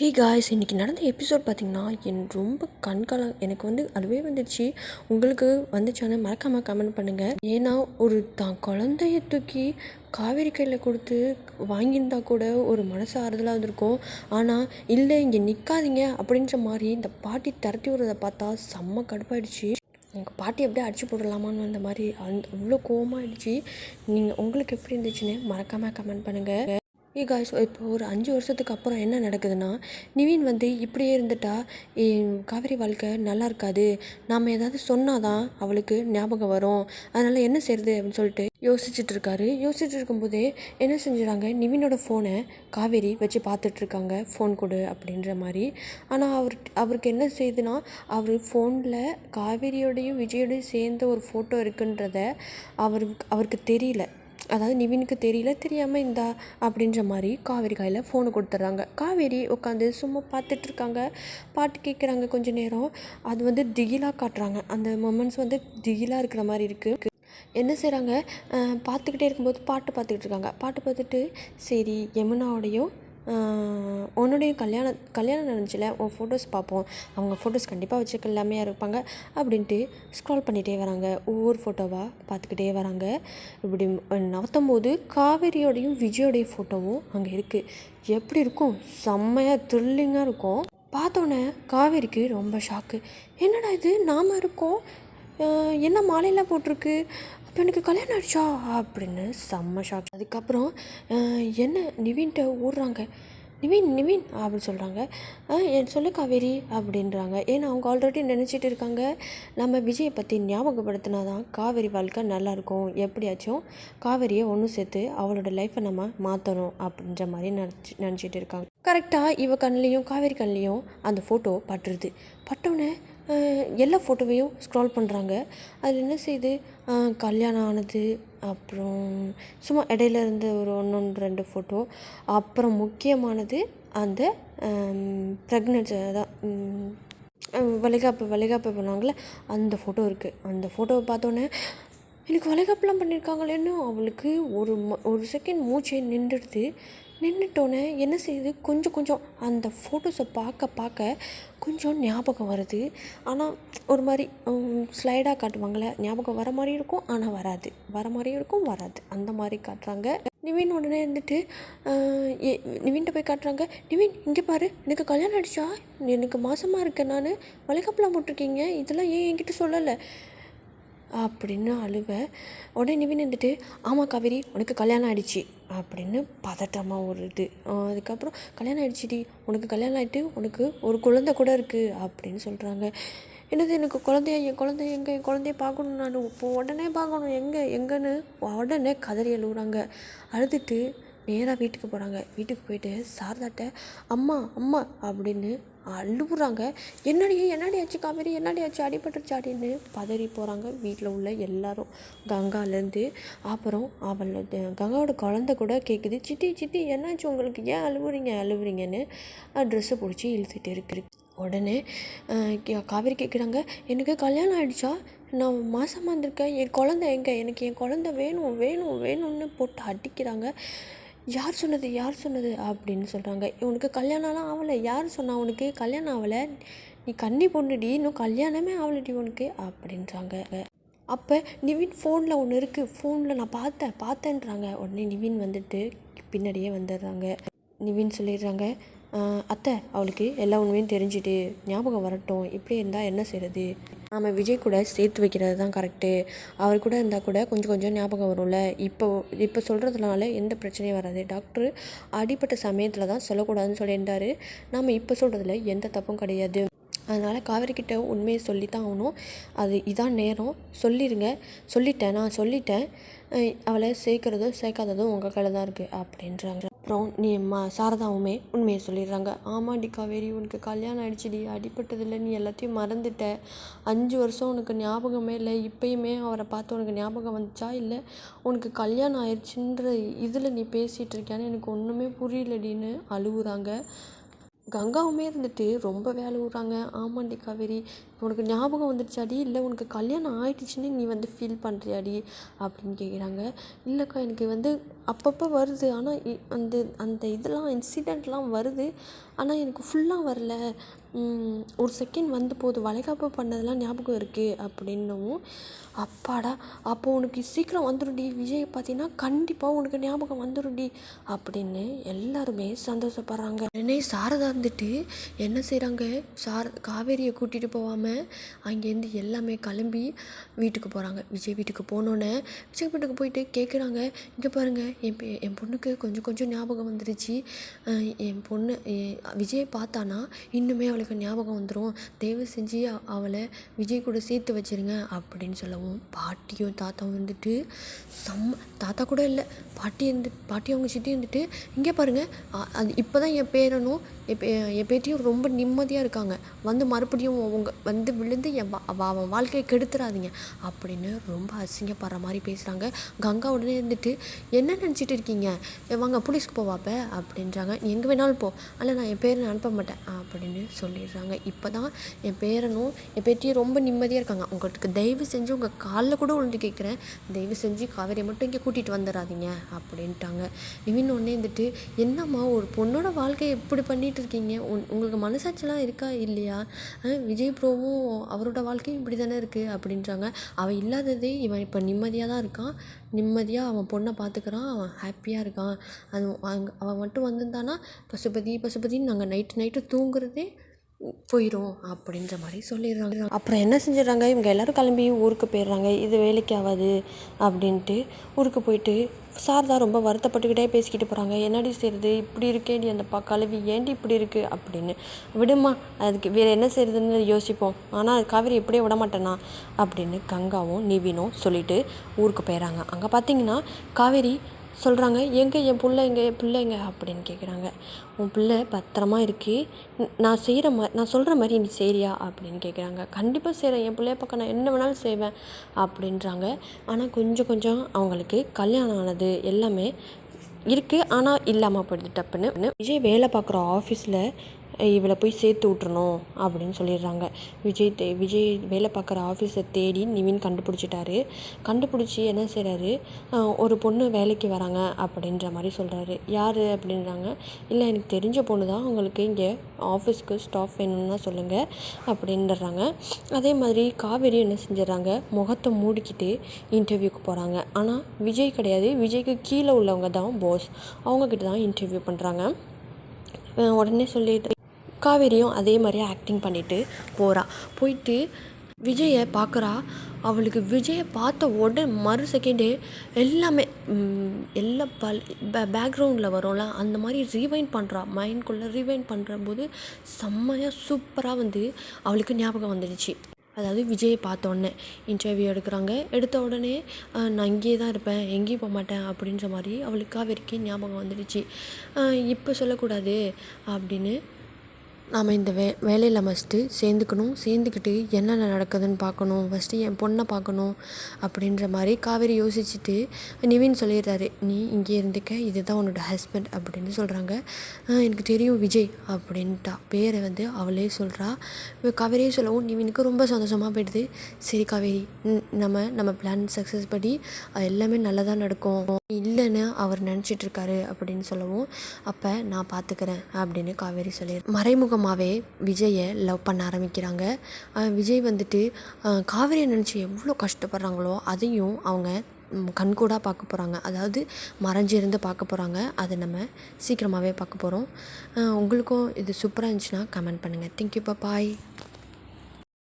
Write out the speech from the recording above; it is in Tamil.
ஹே காய்ஸ் இன்றைக்கி நடந்த எபிசோட் பார்த்திங்கன்னா என் ரொம்ப கண்கலா எனக்கு வந்து அதுவே வந்துடுச்சு உங்களுக்கு வந்துச்சானு மறக்காமல் கமெண்ட் பண்ணுங்கள் ஏன்னா ஒரு தான் குழந்தைய தூக்கி காவேரி கையில் கொடுத்து வாங்கியிருந்தா கூட ஒரு மனசு ஆறுதலாக இருந்திருக்கும். ஆனால் இல்லை இங்கே நிற்காதீங்க அப்படின்ற மாதிரி இந்த பாட்டி திரட்டி விடுறதை பார்த்தா செம்ம கடுப்பாயிடுச்சு. உங்கள் பாட்டி எப்படியே அடிச்சு போடலாமான்னு அந்த மாதிரி அந் அவ்வளோ கோவமாகிடுச்சு நீங்கள் உங்களுக்கு எப்படி இருந்துச்சுன்னு மறக்காமல் கமெண்ட் பண்ணுங்கள் ஏ காய்ஸ் இப்போ ஒரு அஞ்சு வருஷத்துக்கு அப்புறம் என்ன நடக்குதுன்னா நிவின் வந்து இப்படியே இருந்துட்டா காவேரி வாழ்க்கை நல்லா இருக்காது. நாம் ஏதாவது சொன்னால் தான் அவளுக்கு ஞாபகம் வரும். அதனால் என்ன செய்யறது அப்படின்னு சொல்லிட்டு யோசிச்சுட்டு இருக்காரு. யோசிச்சுட்டு இருக்கும்போதே என்ன செஞ்சுறாங்க? நிவினோட ஃபோனை காவேரி வச்சு பார்த்துட்ருக்காங்க ஃபோன் கொடு அப்படின்ற மாதிரி. ஆனால் அவர் அவருக்கு என்ன செய்யுதுன்னா அவர் ஃபோனில் காவேரியோடையும் விஜயோடையும் சேர்ந்த ஒரு ஃபோட்டோ இருக்குன்றத அவருக்கு அவருக்கு தெரியல. அதாவது நிவினுக்கு தெரியல தெரியாமல் இந்தா அப்படின்ற மாதிரி காவேரி கையில் ஃபோனை கொடுத்துட்றாங்க. காவேரி உட்காந்து சும்மா பார்த்துட்ருக்காங்க பாட்டு கேட்குறாங்க கொஞ்ச நேரம். அது வந்து திகிலாக காட்டுறாங்க. அந்த மொமெண்ட்ஸ் வந்து திகிலாக இருக்கிற மாதிரி இருக்குது என்ன செய்கிறாங்க பார்த்துக்கிட்டே இருக்கும்போது பாட்டு பார்த்துக்கிட்டு இருக்காங்க. பாட்டு பார்த்துட்டு சரி யமுனாவோடையும் உன்னுடைய கல்யாணம் கல்யாணம் நடந்துச்சுல உன் ஃபோட்டோஸ் பார்ப்போம். அவங்க ஃபோட்டோஸ் கண்டிப்பாக வச்சுருக்க எல்லாமே இருப்பாங்க. அப்படின்ட்டு ஸ்க்ரால் பண்ணிகிட்டே வராங்க. ஒவ்வொரு ஃபோட்டோவாக பார்த்துக்கிட்டே வராங்க. இப்படி நவத்தும் போது காவேரியோடையும் விஜயோடைய ஃபோட்டோவும் அங்கே இருக்குது எப்படி இருக்கும்? செம்மையாக த்ரில்லிங்காக இருக்கும். பார்த்தோன்னே காவேரிக்கு ரொம்ப ஷாக்கு என்னடா இது? நாம் இருக்கோம். என்ன மாலையெல்லாம் போட்டிருக்கு? எனக்கு கல்யாணம் ஆயிடுச்சா அப்படின்னு செம்ம ஷாக் அதுக்கப்புறம் என்ன நிவின்கிட்ட ஓடுறாங்க. நிவின் நிவின் அப்படின்னு சொல்கிறாங்க என் சொல்லு காவேரி அப்படின்றாங்க. ஏன்னா அவங்க ஆல்ரெடி நினச்சிட்டு இருக்காங்க. நம்ம விஜயை பற்றி ஞாபகப்படுத்தினா தான் காவேரி வாழ்க்கை நல்லாயிருக்கும் எப்படியாச்சும் காவேரியை ஒன்று சேர்த்து அவளோட லைஃப்பை நம்ம மாற்றணும் அப்படின்ற மாதிரி நினச்சி நினச்சிட்டு இருக்காங்க. கரெக்டாக இவ கண்லேயும் காவேரி கண்லேயும் அந்த ஃபோட்டோ பட்டுருது. பட்டோன்னே எல்லா ஃபோட்டோவையும் ஸ்க்ரால் பண்ணுறாங்க அதில் என்ன செய்யுது கல்யாணம் ஆனது அப்புறம் சும்மா இடையில இருந்த ஒரு ஒன்று ஒன்று ரெண்டு ஃபோட்டோ அப்புறம் முக்கியமானது அந்த ப்ரெக்னென்ட் அதான் வளைகாப்பு வளைகாப்பு பண்ணுவாங்கள்ல அந்த ஃபோட்டோ இருக்குது அந்த ஃபோட்டோவை பார்த்தோன்னே எனக்கு வளைகாப்புலாம் பண்ணியிருக்காங்களேன்னு அவளுக்கு ஒரு ம ஒரு செகண்ட் மூச்சை நின்றுடுது. நின்றுட்டோன்னே என்ன செய்யுது கொஞ்சம் கொஞ்சம் அந்த ஃபோட்டோஸை பார்க்க பார்க்க கொஞ்சம் ஞாபகம் வருது. ஆனால் ஒரு மாதிரி ஸ்லைடாக காட்டுவாங்கள்ல ஞாபகம் வர மாதிரி இருக்கும் ஆனால் வராது. வர மாதிரியும் இருக்கும் வராது. அந்த மாதிரி காட்டுறாங்க. நிவின் உடனே இருந்துட்டு நிவின்கிட்ட போய் காட்டுறாங்க நிவின் இங்கே பாரு எனக்கு கல்யாணம் ஆகிடுச்சா எனக்கு மாதமாக இருக்கேன் நான். வளைகாப்புலாம் போட்டிருக்கீங்க. இதெல்லாம் ஏன் என்கிட்ட சொல்லலை? அப்படின்னு அழுவ. உடனே நிவின் இருந்துட்டு ஆமாம் காவேரி உனக்கு கல்யாணம் ஆகிடுச்சி அப்படின்னு பதட்டமாக ஒரு இது அதுக்கப்புறம் கல்யாணம் ஆகிடுச்சிடி உனக்கு கல்யாணம் ஆகிட்டு உனக்கு ஒரு குழந்தை கூட இருக்குது அப்படின்னு சொல்கிறாங்க என்னது எனக்கு குழந்தைய? என் குழந்தைய எங்கே? என் குழந்தைய பார்க்கணும் நான். இப்போ உடனே பார்க்கணும். எங்கே? எங்கேன்னு உடனே கதறி அழுகுறாங்க அழுதுட்டு நேராக வீட்டுக்கு போகிறாங்க வீட்டுக்கு போயிட்டு சாரதாட்ட அம்மா அம்மா அப்படின்னு அழுகுறாங்க. என்னடி என்னடி ஆச்சு காவேரி? என்னடி ஆச்சு? அடிபட்டுருச்சு அப்படின்னு பதறி போகிறாங்க வீட்டில் உள்ள எல்லாரும். கங்காலேருந்து அப்புறம் அவள் கங்காவோட குழந்த கூட கேட்குது சித்தி சித்தி என்னாச்சு உங்களுக்கு? ஏன் அழுவுறீங்க? அழுவுறீங்கன்னு ட்ரெஸ்ஸை பிடிச்சி இழுத்துட்டு இருக்கு உடனே காவேரி கேட்குறாங்க எனக்கு கல்யாணம் ஆகிடுச்சா நான் மாதமாக இருந்திருக்கேன் என் குழந்த எங்கே? எனக்கு என் குழந்த வேணும் வேணும் வேணும்னு போட்டு அடிக்கிறாங்க. யார் சொன்னது யார் சொன்னது அப்படின்னு சொல்கிறாங்க உனக்கு கல்யாணம்லாம் ஆகலை யார் சொன்னா உனக்கு கல்யாணம் ஆகலை நீ கன்னி பொண்ணுடி இன்னும் கல்யாணமே ஆகலடி உனக்கு அப்படின்றாங்க. அப்போ நிவின் ஃபோனில் ஒன்று இருக்குது ஃபோனில் நான் பார்த்தேன் பார்த்தேன்றாங்க. உடனே நிவின் வந்துட்டு பின்னாடியே வந்துடுறாங்க. நிவின் சொல்லிடுறாங்க அத்தை அவளுக்கு எல்லா உண்மையும் தெரிஞ்சுட்டு ஞாபகம் வரட்டும். இப்படி இருந்தால் என்ன செய்கிறது நாம் விஜய் கூட சேர்த்து வைக்கிறது தான் கரெக்டு அவர் கூட இருந்தால் கூட கொஞ்சம் கொஞ்சம் ஞாபகம் வரும்ல. இப்போ இப்போ சொல்கிறதுனால எந்த பிரச்சனையும் வராது. டாக்டர் அடிப்பட்ட சமயத்தில் தான் சொல்லக்கூடாதுன்னு சொல்லியிருந்தார். நாம் இப்போ சொல்கிறதுல எந்த தப்பும் கிடையாது. அதனால் காவேரிக்கிட்ட உண்மையை சொல்லி தான் ஆகணும். அது இதான் நேரம். சொல்லிடுங்க சொல்லிட்டேன். நான் சொல்லிட்டேன். அவளை சேர்க்குறதும் சேர்க்காததும் உங்கள் கையில் தான் இருக்குது அப்படின்றாங்க. அப்புறம் நீ ம சாரதாவுமே உண்மையை சொல்லிடுறாங்க. ஆமாடி காவேரி உனக்கு கல்யாணம் ஆகிடுச்சிடி அடிப்பட்டதில் நீ எல்லாத்தையும் மறந்துட்ட. அஞ்சு வருஷம் உனக்கு ஞாபகமே இல்லை. இப்போயுமே அவரை பார்த்து உனக்கு ஞாபகம் வந்துச்சா? இல்லை. உனக்கு கல்யாணம் ஆயிடுச்சுன்ற இதில் நீ பேசிகிட்டு இருக்கியான்னு எனக்கு ஒன்றுமே புரியலடின்னு அழுகுறாங்க. கங்காவுமே இருந்துட்டு ரொம்ப வேலை விடுறாங்க. ஆமாண்டி காவேரி. உனக்கு ஞாபகம் வந்துடுச்சாடி இல்லை உனக்கு கல்யாணம் ஆயிடுச்சுன்னு நீ வந்து ஃபீல் பண்ணுறியாடி அப்படின்னு கேட்குறாங்க இல்லைக்கா எனக்கு வந்து அப்பப்போ வருது. ஆனால் அந்த அந்த இதெல்லாம் இன்சிடெண்ட்லாம் வருது. ஆனால் எனக்கு ஃபுல்லாக வரல. ஒரு செகண்ட் வந்து போகுது வளைகாப்பு பண்ணதெல்லாம் ஞாபகம் இருக்குது அப்படின்னவும் அப்பாடா அப்போ உனக்கு சீக்கிரம் வந்துடும்டி விஜய் பார்த்தீங்கன்னா கண்டிப்பாக உனக்கு ஞாபகம் வந்துடும்டி அப்படின்னு எல்லாருமே சந்தோஷப்படுறாங்க. உடனே சாரதா இருந்துட்டு என்ன செய்கிறாங்க சார காவேரியை கூட்டிகிட்டு போகாமல் அங்கேருந்து எல்லாமே கிளம்பி வீட்டுக்கு போகிறாங்க விஜய் வீட்டுக்கு போனோன்னே விஜய் வீட்டுக்கு போயிட்டு கேட்குறாங்க இங்கே பாருங்கள் என் பெ என் பொண்ணுக்கு கொஞ்சம் கொஞ்சம் ஞாபகம் வந்துருச்சு. என் பொண்ணு விஜயை பார்த்தானா இன்னுமே அவளுக்கு ஞாபகம் வந்துடும் தயவு செஞ்சு அவளை விஜய் கூட சேர்த்து வச்சிருங்க அப்படின்னு சொல்லவும் பாட்டியும் தாத்தாவும் வந்துட்டு செம்ம தாத்தா கூட இல்லை பாட்டி இருந்து பாட்டி அவங்க சித்தி இருந்துட்டு இங்கே பாருங்கள் அது இப்போ தான் என் பேரனும் என் என் ரொம்ப நிம்மதியாக இருக்காங்க. வந்து மறுபடியும் அவங்க வந்து விழுந்து என் அவன் வாழ்க்கையை கெடுத்துடாதீங்க அப்படின்னு ரொம்ப அசிங்கப்படுற மாதிரி பேசுகிறாங்க கங்கா உடனே இருந்துட்டு என்ன நினச்சிட்டு இருக்கீங்க? வாங்க போலீஸ்க்கு போவாப்ப அப்படின்றாங்க. நீ எங்கே வேணாலும் போ. ஆனால் நான் என் பேரை அனுப்ப மாட்டேன். அப்படின்னு சொல்லிடுறாங்க. இப்போ தான் என் பேரனும் என் பேட்டியும் ரொம்ப நிம்மதியாக இருக்காங்க. உங்களுக்கு தயவு செஞ்சு உங்கள் காலில் கூட விழுந்து கேட்குறேன் தயவு செஞ்சு காவேரியை மட்டும் இங்கே கூட்டிகிட்டு வந்துடாதீங்க அப்படின்ட்டாங்க. நிவின் ஒன்னே இருந்துட்டு என்னம்மா ஒரு பொண்ணோட வாழ்க்கையை எப்படி பண்ணிகிட்டு இருக்கீங்க? உன் உங்களுக்கு மனசாட்சிலாம் இருக்கா? இல்லையா? விஜய் ப்ரோவும் அவரோட வாழ்க்கையும் இப்படி தானே இருக்குது அப்படின்றாங்க. அவன் இல்லாததே இவன் இப்போ நிம்மதியாக தான் இருக்கான். நிம்மதியாக அவன் பொண்ணை பார்த்துக்கிறான் அவன் ஹாப்பியாக இருக்கான். அது அங்கே அவன் மட்டும் வந்திருந்தானா? பசுபதி பசுபதின்னு நாங்கள் நைட்டு நைட்டு தூங்குறதே போயிடும் அப்படின்ற மாதிரி சொல்லிடுறாங்க. அப்புறம் என்ன செஞ்சிடுறாங்க? இவங்க எல்லோரும் கிளம்பி ஊருக்கு போயிடுறாங்க. இது வேலைக்கு ஆகாது அப்படின்ட்டு ஊருக்கு போயிட்டு சாரதா ரொம்ப வருத்தப்பட்டுக்கிட்டே பேசிக்கிட்டு போகிறாங்க என்னடி செய்கிறது இப்படி இருக்கேடி அந்த பா கழுவி ஏண்டி இப்படி இருக்குது அப்படின்னு. விடுமா அதுக்கு வேறு என்ன செய்கிறதுன்னு யோசிப்போம். ஆனால் காவேரி இப்படியே விட மாட்டேனா அப்படின்னு கங்காவும் நிவினும் சொல்லிவிட்டு ஊருக்கு போயிடறாங்க. அங்கே பார்த்தீங்கன்னா காவேரி சொல்கிறாங்க எங்கே என் பிள்ள எங்கே என் பிள்ளைங்க? அப்படின்னு கேட்குறாங்க உன் பிள்ளை பத்திரமா இருக்கு. நான் செய்கிற மா நான் சொல்கிற மாதிரி நீ செய்கிறியா அப்படின்னு கேட்குறாங்க கண்டிப்பாக செய்கிறேன் என் பிள்ளைய பக்கம் நான் என்ன வேணாலும் செய்வேன். அப்படின்றாங்க. ஆனால் கொஞ்சம் கொஞ்சம் அவங்களுக்கு கல்யாணம் ஆனது எல்லாமே இருக்குது ஆனால் இல்லாமல் போயிடுது டப்புன்னு. விஜய் வேலை பார்க்குற ஆஃபீஸில் இவளை போய் சேர்த்து விட்றணும் அப்படின்னு சொல்லிடுறாங்க. விஜய் தே விஜய் வேலை பார்க்குற ஆஃபீஸை தேடி நிவின் கண்டுபிடிச்சிட்டாரு. கண்டுபிடிச்சி என்ன செய்கிறாரு ஒரு பொண்ணு வேலைக்கு வராங்க அப்படின்ற மாதிரி சொல்கிறாரு யார் அப்படின்றாங்க? இல்லை எனக்கு தெரிஞ்ச பொண்ணு தான். உங்களுக்கு இங்கே ஆஃபீஸ்க்கு ஸ்டாஃப் வேணும்னா சொல்லுங்கள் அப்படின்றாங்க அதே மாதிரி காவேரி என்ன செஞ்சிடறாங்க? முகத்தை மூடிக்கிட்டு இன்டர்வியூக்கு போகிறாங்க ஆனால் விஜய் கிடையாது. விஜய்க்கு கீழே உள்ளவங்க தான் பாஸ் அவங்கக்கிட்ட தான் இன்டர்வியூ பண்ணுறாங்க உடனே சொல்லிட்டு காவேரியும் அதே மாதிரியே ஆக்டிங் பண்ணிவிட்டு போகிறா போயிட்டு விஜயை பார்க்குறா அவளுக்கு விஜயை பார்த்த உடனே மறு செகண்டே எல்லாமே எல்லா பல் பே பேக்ரவுண்டில் வரும்ல அந்த மாதிரி ரீவைண்ட் பண்ணுறா மைண்ட்குள்ளே ரீவைண்ட் பண்ணுற போது செம்மையாக சூப்பராக வந்து அவளுக்கு ஞாபகம் வந்துடுச்சு. அதாவது விஜயை உடனே இன்டர்வியூ எடுக்கிறாங்க. எடுத்த உடனே நான் இங்கேயே தான் இருப்பேன். எங்கேயும் போக மாட்டேன். அப்படின்ற மாதிரி அவளுக்கு காவேரிக்கு ஞாபகம் வந்துடுச்சு. இப்போ சொல்லக்கூடாது. அப்படின்னு நாம் இந்த வே வேலையில் ஃபஸ்ட்டு சேர்ந்துக்கணும். சேர்ந்துக்கிட்டு என்னென்ன நடக்குதுன்னு பார்க்கணும். ஃபஸ்ட்டு என் பொண்ணை பார்க்கணும் அப்படின்ற மாதிரி காவேரி யோசிச்சுட்டு நிவின் சொல்லிடுறாரு. நீ இங்கே இருந்துக்க. இதுதான் உன்னோட ஹஸ்பண்ட் அப்படின்னு சொல்கிறாங்க எனக்கு தெரியும் விஜய் அப்படின்ட்டா. பேரை வந்து அவளே சொல்கிறா காவேரியே சொல்லவும் நிவினுக்கு ரொம்ப சந்தோஷமாக போயிடுது. சரி காவேரி நம்ம நம்ம பிளான் சக்ஸஸ் படி அது எல்லாமே நல்லதாக நடக்கும். இல்லைன்னு அவர் நினச்சிட்ருக்காரு அப்படின்னு சொல்லவும் அப்போ நான் பார்த்துக்கிறேன் அப்படின்னு காவேரி சொல்லி மறைமுகமாகவே விஜயை லவ் பண்ண ஆரம்பிக்கிறாங்க. விஜய் வந்துட்டு காவேரியை நினச்சி எவ்வளோ கஷ்டப்படுறாங்களோ அதையும் அவங்க கண்கூடாக பார்க்க போகிறாங்க அதாவது மறைஞ்சிருந்து பார்க்க போகிறாங்க அதை நம்ம சீக்கிரமாகவே பார்க்க போகிறோம் உங்களுக்கும் இது சூப்பராக இருந்துச்சுன்னா கமெண்ட் பண்ணுங்கள் தேங்க்யூ பாய்